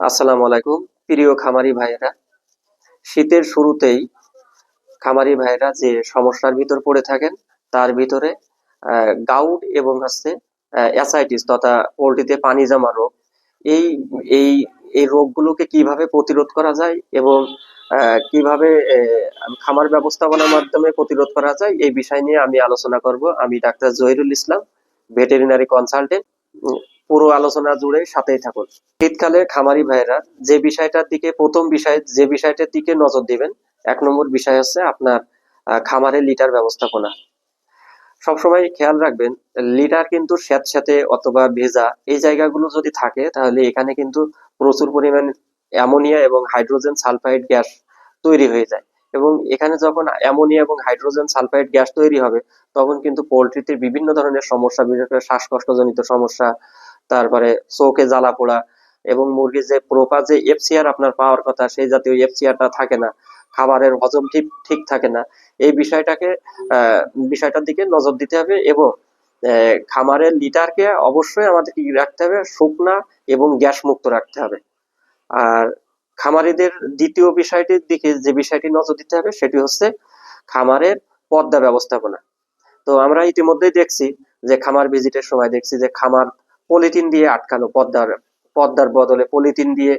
আসসালামু আলাইকুম। প্রিয় খামারি ভাইয়েরা, শীতের শুরুতেই খামারি ভাইয়েরা যে সমস্যার ভিতর পড়ে থাকেন, তার ভিতরে গাউট এবং হচ্ছে অ্যাসাইটিস তথা পোলট্রিতে পানি জমা রোগ, এই এই এই রোগগুলোকে কীভাবে প্রতিরোধ করা যায় এবং কীভাবে খামার ব্যবস্থাপনার মাধ্যমে প্রতিরোধ করা যায়, এই বিষয় নিয়ে আমি আলোচনা করব। আমি doctor Jahirul Islam, veterinary consultant. পুরো আলোচনা জুড়ে সাথেই থাকুন। শীতকালে খামারি ভাইয়েরা যে বিষয়টার দিকে প্রথম বিষয় যে বিষয়টার দিকে নজর দিবেন এক নম্বর বিষয় হচ্ছে আপনার আহ, খামারের লিটার ব্যবস্থাপনা। সবসময় খেয়াল রাখবেন লিটার কিন্তু স্যাঁতস্যাঁতে অথবা ভেজা এই জায়গাগুলো যদি থাকে তাহলে এখানে কিন্তু প্রচুর পরিমাণ অ্যামোনিয়া এবং হাইড্রোজেন সালফাইড গ্যাস তৈরি হয়ে যায়। এবং এখানে যখন অ্যামোনিয়া এবং হাইড্রোজেন সালফাইড গ্যাস তৈরি হবে তখন কিন্তু পোলট্রিতে বিভিন্ন ধরনের সমস্যা বিশেষ করে শ্বাসকষ্টজনিত সমস্যা তারপরে চোখে জ্বালা পোড়া এবং মুরগির যে প্রপার যে এফসিআর আপনার পাওয়ার কথা, সেই জাতীয় এফসিআরটা থাকে না। খাবারের হজম ঠিক ঠিক থাকে না। এই বিষয়টাকে বিষয়টার দিকে নজর দিতে হবে এবং খামারের লিটারকে অবশ্যই আমাদের কি রাখতে হবে, শুকনা এবং গ্যাস মুক্ত রাখতে হবে। আর খামারিদের দ্বিতীয় বিষয়টির দিকে যে বিষয়টি নজর দিতে হবে, সেটি হচ্ছে খামারের পর্দা ব্যবস্থাপনা। তো আমরা ইতিমধ্যেই দেখছি যে খামার ভিজিটের সময় দেখছি যে খামার পলিথিন দিয়ে আটকানো পর্দার পর্দার বদলে পলিথিন দিয়ে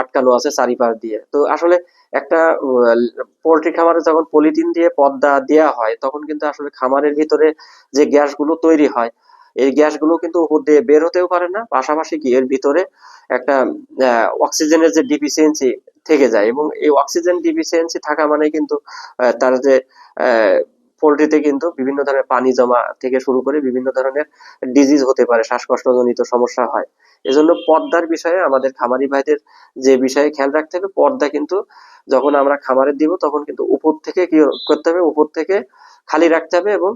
আটকানো আছে চারিপাশ দিয়ে। তো আসলে একটা পোল্ট্রি খামারে যখন পলিথিন দিয়ে পর্দা দেওয়া হয়, তখন কিন্তু আসলে খামারের ভিতরে যে গ্যাসগুলো তৈরি হয়, এই গ্যাসগুলো কিন্তু বের হতেও পারে না। পাশাপাশি কি, এর ভিতরে একটা অক্সিজেনের যে ডিফিসিয়েন্সি থেকে যায় এবং এই অক্সিজেন ডিফিসিয়েন্সি থাকা মানে কিন্তু তার যে পোলট্রিতে কিন্তু বিভিন্ন ধরনের পানি জমা থেকে শুরু করে বিভিন্ন ধরনের ডিজিজ হতে পারে শ্বাসকষ্টজনিত সমস্যা হয়। এজন্য পর্দার বিষয়ে আমাদের খামারি ভাইদের যে বিষয়ে খেয়াল রাখতে হবে, পর্দা কিন্তু যখন আমরা খামারে দিব তখন কিন্তু উপর থেকে কি করতে হবে, উপর থেকে খালি রাখতে হবে এবং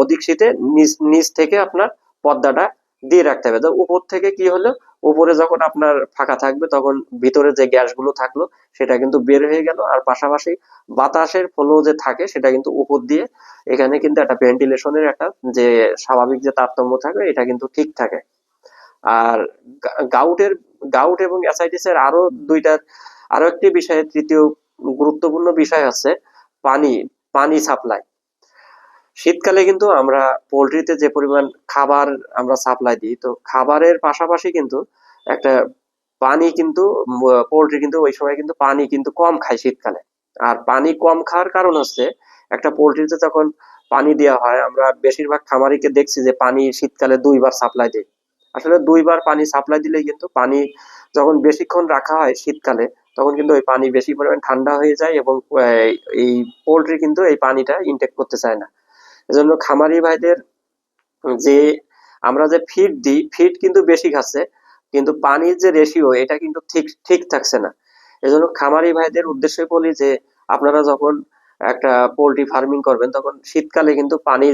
অধিক শীতে নিচ নিচ থেকে আপনার পর্দাটা দিয়ে রাখতে হবে। তো উপর থেকে কি হলো? উপরে যখন আপনার ফাঁকা থাকবে, তখন ভিতরে যে গ্যাসগুলো থাকল, সেটা কিন্তু বের হয়ে গেল। আর পাশাপাশি বাতাসের ফ্লো যে থাকে, সেটা কিন্তু উপর দিয়ে, এখানে কিন্তু একটা ভেন্টিলেশনের একটা যে স্বাভাবিক যে তারতম্য থাকে এটা কিন্তু ঠিক থাকে। আর গাউটের, গাউট এবং অ্যাসাইটিস এর আরও দুইটা, আরও একটি বিষয় তৃতীয় গুরুত্বপূর্ণ বিষয় আছে, পানি পানি সাপ্লাই শীতকালে কিন্তু আমরা পোলট্রিতে যে পরিমাণ খাবার আমরা সাপ্লাই দিই, তো খাবারের পাশাপাশি কিন্তু একটা পানি কিন্তু, পোলট্রি কিন্তু ওই সময় কিন্তু পানি কিন্তু কম খায় শীতকালে। আর পানি কম খাওয়ার কারণ হচ্ছে একটা পোলট্রিতে যখন পানি দেওয়া হয়, আমরা বেশিরভাগ খামারিকে দেখছি যে পানি শীতকালে দুইবার সাপ্লাই দেয়। আসলে দুইবার পানি সাপ্লাই দিলেই কিন্তু পানি যখন বেশিক্ষণ রাখা হয় শীতকালে, তখন কিন্তু ওই পানি বেশি পরিমাণ ঠান্ডা হয়ে যায় এবং এই পোলট্রি কিন্তু এই পানিটা ইনটেক করতে চায় না। এজন্য খামারি ভাইদের যে আমরা যে ফিড দিই ফিড কিন্তু বেশি খাচ্ছে, কিন্তু পানির যে রেশিও এটা কিন্তু ঠিক ঠিক থাকছে না। এজন্য খামারি ভাইদের উদ্দেশ্যে বলি যে, আপনারা যখন একটা পোল্ট্রি ফার্মিং করবেন, তখন শীতকালে কিন্তু পানি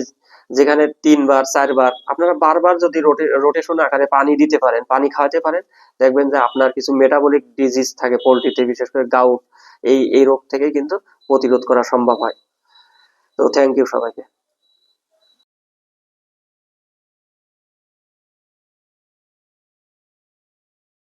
যেখানে তিনবার, চারবার, আপনারা বারবার যদি রোটেশন আকারে পানি দিতে পারেন, পানি খাওয়াতে পারেন, দেখবেন যে আপনার কিছু মেটাবলিক ডিজিজ থাকে পোল্ট্রিতে বিশেষ করে গাউট এই এই রোগ থেকে কিন্তু প্রতিরোধ করা সম্ভব হয়। তো থ্যাংক ইউ সবাইকে।